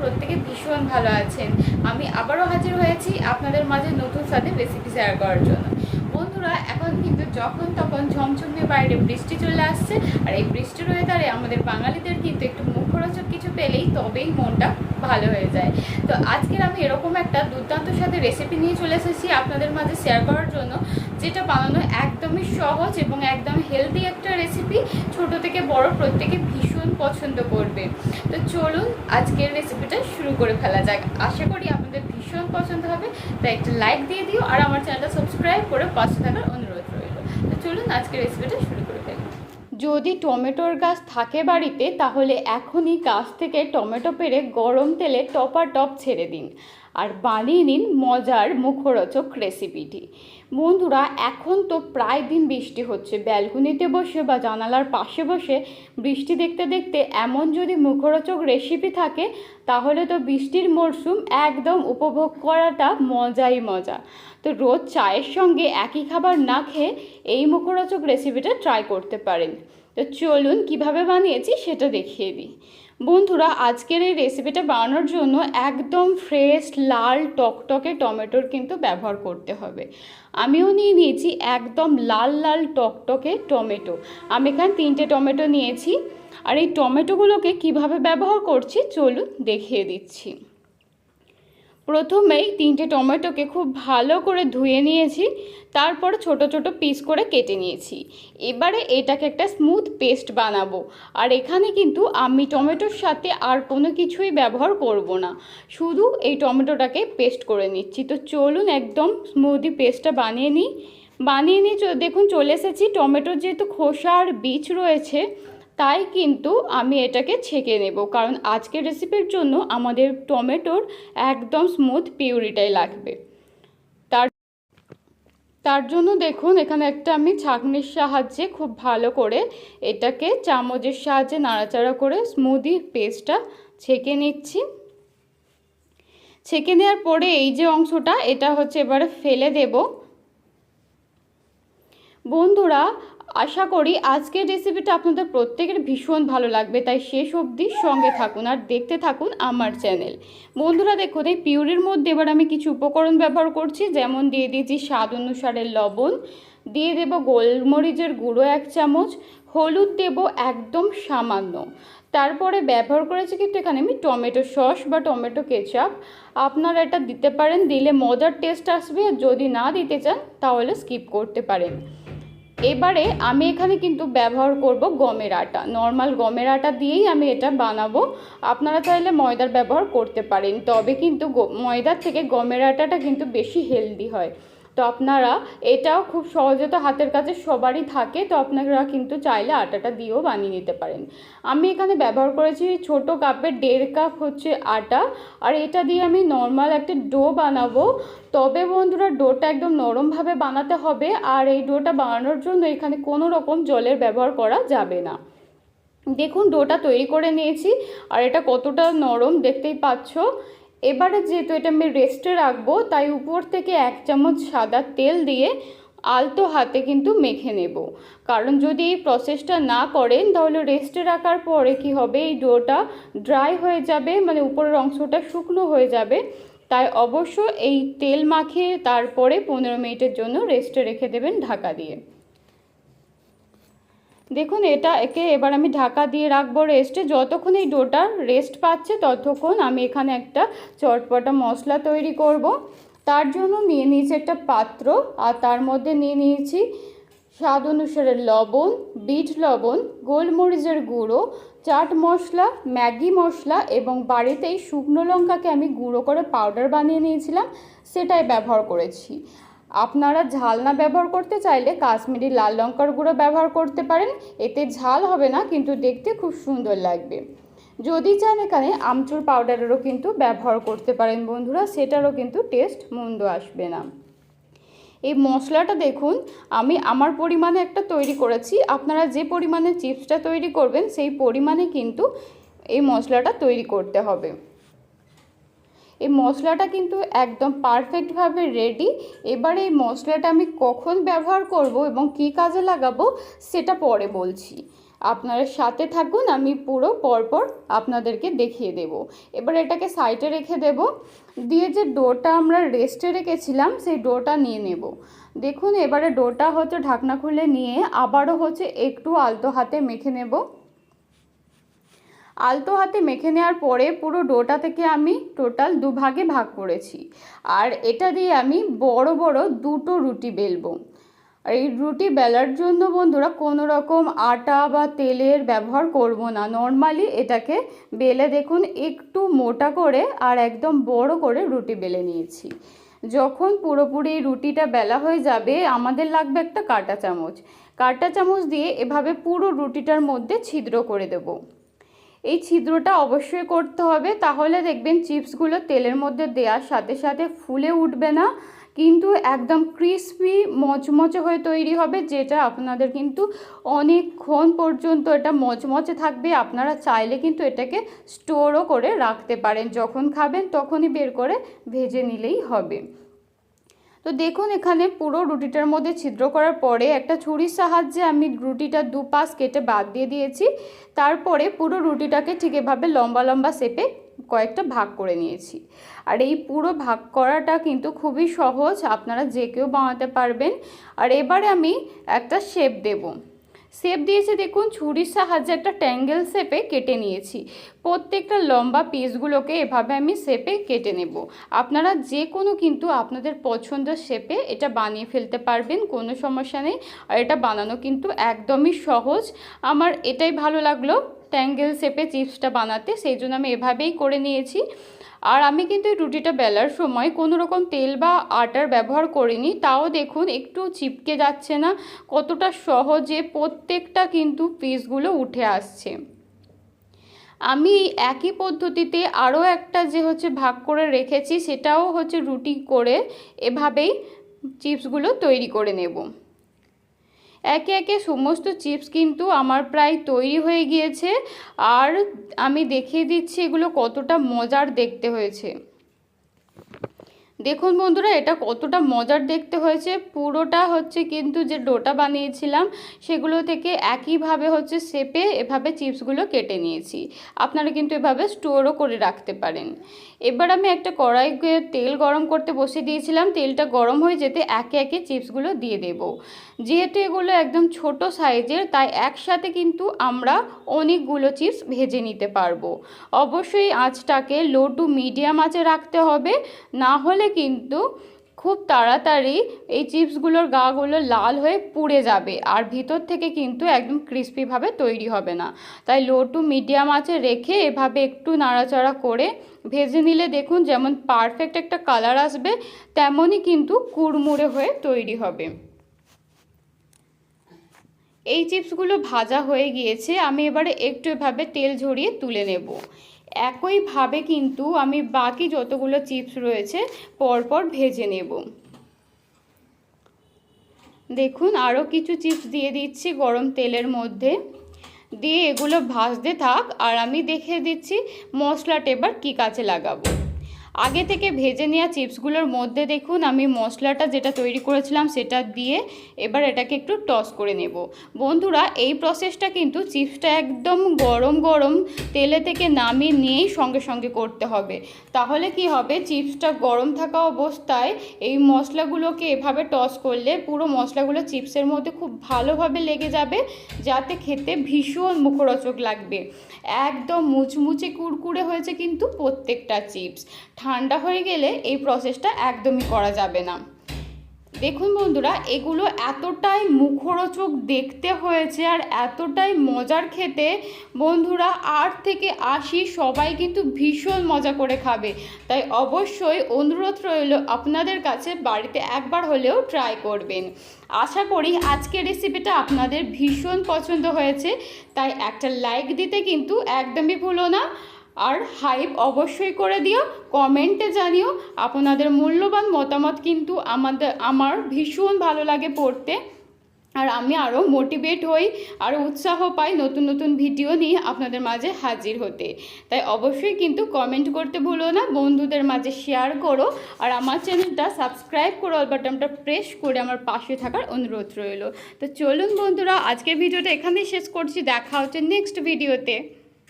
প্রত্যেকে ভীষণ ভালো আছেন। আমি আবারও হাজির হয়েছি আপনাদের মাঝে নতুন স্বাদের রেসিপি শেয়ার করার জন্য। বন্ধুরা, এখন কিন্তু যখন তখন ঝমঝমে বাইরে বৃষ্টি চলে আসছে। আর এই বৃষ্টির ওয়েদারে আমাদের বাঙালিদের কিন্তু একটু মুখরোচক কিছু পেলেই তবেই মনটা ভালো হয়ে যায়। তো আজকের আমি এরকম একটা দুর্দান্ত সাথে রেসিপি নিয়ে চলে এসেছি আপনাদের মাঝে শেয়ার করার জন্য, যেটা বানানো একদমই সহজ এবং একদম হেলদি একটা রেসিপি ছোট থেকে বড় প্রত্যেকে ভীষণ পছন্দ করবে। তো চলুন আজকের রেসিপিটা শুরু করে ফেলা যাক। আশা করি আপনাদের ভীষণ পছন্দ হবে, তাই একটা লাইক দিয়ে দিও আর আমার চ্যানেলটা সাবস্ক্রাইব করে পাশে থাকার অনুরোধ রইল। চলুন আজকের রেসিপিটা শুরু করে ফেলি। যদি টমেটোর গাছ থাকে বাড়িতে, তাহলে এখনই গাছ থেকে টমেটো পেরে গরম তেলে টপা টপ ছেড়ে দিন। আর বানিয়ে নিন মজার মুখরোচক রেসিপিটি বন্ধুরা, এখন তো প্রায় দিন বৃষ্টি হচ্ছে। ব্যালকনিতে বসে বা জানালার পাশে বসে বৃষ্টি দেখতে দেখতে এমন যদি মুখরোচক রেসিপি থাকে, তাহলে তো বৃষ্টির মরশুম একদম উপভোগ করাটা মজাই মজা। তো রোজ চায়ের সঙ্গে একই খাবার না খেয়ে এই মুখরোচক রেসিপিটা ট্রাই করতে পারেন। তো চলুন কীভাবে বানিয়েছি সেটা দেখিয়ে দিই। বন্ধুরা, আজকের এই রেসিপিটা বানানোর জন্য একদম ফ্রেশ লাল, টকটকে টমেটোর কিন্তু ব্যবহার করতে হবে। আমিও নিয়ে নিয়েছি একদম লাল লাল, টকটকে টমেটো। আমি এখানে তিনটে টমেটো নিয়েছি। আর এই টমেটোগুলোকে কীভাবে ব্যবহার করছি চলুন দেখিয়ে দিচ্ছি। প্রথমেই তিনটে টমেটোকে খুব ভালো করে ধুয়ে নিয়েছি, তারপর ছোট ছোট পিস করে কেটে নিয়েছি। এবারে এটাকে একটা স্মুথ পেস্ট বানাবো। আর এখানে কিন্তু আমি টমেটোর সাথে আর কোনো কিছুই ব্যবহার করব না। শুধু এই টমেটোটাকে পেস্ট করে নিচ্ছি। তো চলুন একদম স্মুদি পেস্টটা বানিয়ে নিই। বানিয়ে নিয়ে দেখুন চলে এসেছি। টমেটোর যেহেতু খোসা আর বীজ রয়েছে তাই কিন্তু আমি এটাকে ছেঁকে নেব। কারণ আজকের রেসিপির জন্য আমাদের টমেটোর একদম স্মুথ পিউরিটাই লাগবে। তার তার জন্য দেখুন, এখানে একটা আমি ছাঁকনির সাহায্যে খুব ভালো করে এটাকে চামচের সাহায্যে নাড়াচাড়া করে স্মুদি পেস্টটা ছেঁকে নিচ্ছি। ছেঁকে নেওয়ার পরে এই যে অংশটা, এটা হচ্ছে এবারে ফেলে দেবো। বন্ধুরা আশা করি আজকের রেসিপিটা আপনাদের প্রত্যেকের ভীষণ ভালো লাগবে, তাই শেষ অবধি সঙ্গে থাকুন আর দেখতে থাকুন আমার চ্যানেল বন্ধুরা, দেখুন, এই পিউরির মধ্যে এবার আমি কিছু উপকরণ ব্যবহার করছি, যেমন দিয়ে দিয়েছি স্বাদ অনুসারে লবণ, দিয়ে দেব গোলমরিচের গুঁড়ো এক চামচ, হলুদ দেব একদম সামান্য। তারপরে ব্যবহার করেছি কিন্তু এখানে আমি টমেটো সস বা টমেটো কেচাপ। আপনারা এটা দিতে পারেন, দিলে মজার টেস্ট আসবে যদি না দিতে চান, তাহলে স্কিপ করতে পারেন। এবারে আমি এখানে কিন্তু ব্যবহার করব গমের আটা। নর্মাল গমের আটা দিয়েই আমি এটা বানাবো। আপনারা চাইলে ময়দার ব্যবহার করতে পারেন। তবে কিন্তু ময়দার থেকে গমের আটাটা কিন্তু বেশি হেলদি হয়। তো আপনারা, এটাও খুব সহজে তো হাতের কাছে সবারই থাকে, তো আপনারা কিন্তু চাইলে আটাটা দিয়েও বানিয়ে নিতে পারেন। আমি এখানে ব্যবহার করেছি ছোট কাপের দেড় কাপ হচ্ছে আটা, আর এটা দিয়ে আমি নর্মাল একটা ডো বানাবো। তবে বন্ধুরা, ডোটা একদম নরমভাবে বানাতে হবে, আর এই ডোটা বানানোর জন্য এখানে কোনো রকম জলের ব্যবহার করা যাবে না। দেখুন, ডোটা তৈরি করে নিয়েছি, আর এটা কতটা নরম দেখতেই পাচ্ছ। এবারে যেহেতু এটা আমি রেস্টে রাখব, তাই উপর থেকে এক চামচ সাদা তেল দিয়ে আলতো হাতে কিন্তু মেখে নেব। কারণ যদি এই প্রসেসটা না করেন, তাহলে রেস্টে রাখার পরে কি হবে? এই ডোটা ড্রাই হয়ে যাবে মানে উপরের অংশটা শুকনো হয়ে যাবে। তাই অবশ্য এই তেল মাখিয়ে তারপরে পনেরো মিনিটের জন্য রেস্টে রেখে দেবেন ঢাকা দিয়ে। দেখুন, এটা একে এবার আমি ঢাকা দিয়ে রাখব রেস্টে। যতক্ষণ এই ডোটা রেস্ট পাচ্ছে, ততক্ষণ আমি এখানে একটা চটপটা মশলা তৈরি করব। তার জন্য নিয়ে নিয়েছি একটা পাত্র, আর তার মধ্যে নিয়ে নিয়েছি স্বাদ অনুসারে লবণ, বিট লবণ, গোলমরিচের গুঁড়ো, চাট মশলা, ম্যাগি মশলা এবং বাড়িতেই শুকনো লঙ্কাকে আমি গুঁড়ো করে পাউডার বানিয়ে নিয়েছিলাম, সেটাই ব্যবহার করেছি। আপনারা ঝাল না ব্যবহার করতে চাইলে কাশ্মীরি লাল লঙ্কার গুঁড়ো ব্যবহার করতে পারেন, এতে ঝাল হবে না, কিন্তু দেখতে খুব সুন্দর লাগবে। যদি চান এখানে আমচুর পাউডারেরও কিন্তু ব্যবহার করতে পারেন বন্ধুরা, সেটারও কিন্তু টেস্ট মন্দ আসবে না। এই মশলাটা দেখুন, আমি আমার পরিমাণে একটা তৈরি করেছি, আপনারা যে পরিমাণে চিপসটা তৈরি করবেন, সেই পরিমাণে কিন্তু এই মশলাটা তৈরি করতে হবে। এই মশলাটা কিন্তু একদম পারফেক্টভাবে রেডি এবারে এই মশলাটা আমি কখন ব্যবহার করব এবং কী কাজে লাগাবো সেটা পরে বলছি। আপনারা সাথে থাকুন, আমি পুরো পরপর আপনাদেরকে দেখিয়ে দেব। এবার এটাকে সাইডে রেখে দেব। দিয়ে যে ডোটা আমরা রেস্টে রেখেছিলাম, সেই ডোটা নিয়ে নেব। দেখুন, এবারে ডোটা হচ্ছে ঢাকনা খুলে নিয়ে আবারও হচ্ছে একটু আলতো হাতে মেখে নেব। আলতো হাতে মেখে নেওয়ার পরে পুরো ডোটা থেকে আমি টোটাল দুভাগে ভাগ করেছি। আর এটা দিয়ে আমি বড় বড় দুটো রুটি বেলবো। আর এই রুটি বেলার জন্য বন্ধুরা কোনো রকম আটা বা তেলের ব্যবহার করব না। নর্মালি এটাকে বেলে দেখুন একটু মোটা করে আর একদম বড় করে রুটি বেলে নিয়েছি। যখন পুরোপুরি রুটিটা বেলা হয়ে যাবে, আমাদের লাগবে একটা কাঁটা চামচ। কাঁটা চামচ দিয়ে এভাবে পুরো রুটিটার মধ্যে ছিদ্র করে দেবো। এই ছিদ্রটা অবশ্যই করতে হবে। তাহলে দেখবেন চিপসগুলো তেলের মধ্যে দেওয়ার সাথে সাথে ফুলে উঠবে না। কিন্তু একদম ক্রিসপি, মচমচে হয়ে তৈরি হবে, যেটা আপনাদের কিন্তু অনেকক্ষণ পর্যন্ত এটা মচমচে থাকবে। আপনারা চাইলে কিন্তু এটাকে স্টোরও করে রাখতে পারেন। যখন খাবেন তখনই বের করে ভেজে নিলেই হবে। তো দেখুন, এখানে পুরো রুটিটার মধ্যে ছিদ্র করার পরে একটা ছুরির সাহায্যে আমি রুটিটা দু পাশ কেটে বাদ দিয়ে দিয়েছি। তারপরে পুরো রুটিটাকে ঠিক এভাবে লম্বা লম্বা শেপে কয়েকটা ভাগ করে নিয়েছি। আর এই পুরো ভাগ করাটা কিন্তু খুবই সহজ, আপনারা যে কেউ বানাতে পারবেন। আর এবারে আমি একটা শেপ দেবো। শেপ দিয়েছে, দেখুন, ছুরির সাহায্যে একটা ট্যাঙ্গেল শেপে কেটে নিয়েছি। প্রত্যেকটা লম্বা পিসগুলোকে এভাবে আমি শেপে কেটে নেব। আপনারা যে কোনো কিন্তু আপনাদের পছন্দের শেপে এটা বানিয়ে ফেলতে পারবেন, কোনো সমস্যা নেই। আর এটা বানানো কিন্তু একদমই সহজ। আমার এটাই ভালো লাগল, ট্যাঙ্গেল শেপে চিপসটা বানাতে, সেই জন্য আমি এভাবেই করে নিয়েছি। আর আমি কিন্তু এই রুটিটা বেলার সময় কোনো রকম তেল বা আটার ব্যবহার করিনি, তাও দেখুন একটু চিপকে যাচ্ছে না, কতটা সহজে প্রত্যেকটা কিন্তু পিসগুলো উঠে আসছে। আমি একই পদ্ধতিতে আরও একটা যে হচ্ছে ভাগ করে রেখেছি, সেটাও হচ্ছে রুটি করে এভাবেই চিপসগুলো তৈরি করে নেব। একে একে সমস্ত চিপস কিন্তু আমার প্রায় তৈরি হয়ে গিয়েছে। আর আমি দেখিয়ে দিচ্ছি এগুলো কতটা মজার দেখতে হয়েছে। দেখুন বন্ধুরা, এটা কতটা মজার দেখতে হয়েছে। পুরোটা হচ্ছে কিন্তু যে ডোটা বানিয়েছিলাম, সেগুলো থেকে একইভাবে হচ্ছে শেপে এভাবে চিপসগুলো কেটে নিয়েছি। আপনারা কিন্তু এভাবে স্টোরও করে রাখতে পারেন। এবার আমি একটা কড়াইকে তেল গরম করতে বসে দিয়েছিলাম। তেলটা গরম হয়ে যেতে একে একে চিপসগুলো দিয়ে দেব। যেহেতু এগুলো একদম ছোট সাইজের, তাই একসাথে কিন্তু আমরা অনেকগুলো চিপস ভেজে নিতে পারব। অবশ্যই আঁচটাকে লো টু মিডিয়াম আঁচে রাখতে হবে। না হলে কিন্তু খুব তাড়াতাড়ি এই চিপসগুলোর গাগুলো লাল হয়ে পুড়ে যাবে। আর ভিতর থেকে কিন্তু একদম ক্রিস্পিভাবে তৈরি হবে না। তাই লো টু মিডিয়াম আঁচে রেখে এভাবে একটু নাড়াচাড়া করে ভেজে নিলে দেখুন যেমন পারফেক্ট একটা কালার আসবে, তেমনই কিন্তু কুড়মুড়ে হয়ে তৈরি হবে। এই চিপসগুলো ভাজা হয়ে গিয়েছে, আমি এবারে একটু এভাবে তেল ঝরিয়ে তুলে নেব। একইভাবে কিন্তু আমি বাকি যতগুলো চিপস রয়েছে পরপর ভেজে নেব। দেখুন আরও কিছু চিপস দিয়ে দিচ্ছি গরম তেলের মধ্যে। দিয়ে এগুলো ভাজতে থাক, আর আমি দেখে দিচ্ছি মশলাটা এবার কী কাছে লাগাবো। আগে থেকে ভেজে নেওয়া চিপসগুলোর মধ্যে দেখুন, আমি মশলাটা যেটা তৈরি করেছিলাম সেটা দিয়ে এবার এটাকে একটু টস করে নেব। বন্ধুরা, এই প্রসেসটা কিন্তু চিপসটা একদম গরম গরম তেলে থেকে নামিয়ে নিয়েই সঙ্গে সঙ্গে করতে হবে। তাহলে কি হবে, চিপসটা গরম থাকা অবস্থায় এই মশলাগুলোকে এভাবে টস করলে পুরো মশলাগুলো চিপসের মধ্যে খুব ভালোভাবে লেগে যাবে, যাতে খেতে ভীষণ মুখরোচক লাগবে। একদম মুচমুচে কুড়কুড়ে হয়েছে কিন্তু প্রত্যেকটা চিপস। ঠান্ডা হয়ে গেলে এই প্রসেসটা একদমই করা যাবে না। দেখুন বন্ধুরা, এগুলো এতটাই মুখরোচক দেখতে হয়েছে আর এতটাই মজার খেতে। বন্ধুরা, আট থেকে আশি সবাই কিন্তু ভীষণ মজা করে খাবে। তাই অবশ্যই অনুরোধ রইল আপনাদের কাছে, বাড়িতে একবার হলেও ট্রাই করবেন। আশা করি আজকের রেসিপিটা আপনাদের ভীষণ পছন্দ হয়েছে। তাই একটা লাইক দিতে কিন্তু একদমই ভুলো না। আর হাইপ অবশ্যই করে দিও কমেন্টে জানিও আপনাদের মূল্যবান মতামত কিন্তু আমাদের, আমার ভীষণ ভালো লাগে পড়তে। আর আমি আরও মোটিভেট হই আরও উৎসাহ পাই নতুন নতুন ভিডিও নিয়ে আপনাদের মাঝে হাজির হতে। তাই অবশ্যই কিন্তু কমেন্ট করতে ভুলো না, বন্ধুদের মাঝে শেয়ার করো। আর আমার চ্যানেলটা সাবস্ক্রাইব করো অল বাটনটা প্রেস করে আমার পাশে থাকার অনুরোধ রইল। তো চলুন বন্ধুরা, আজকের ভিডিওটা এখানেই শেষ করছি। দেখা হচ্ছে নেক্সট ভিডিওতে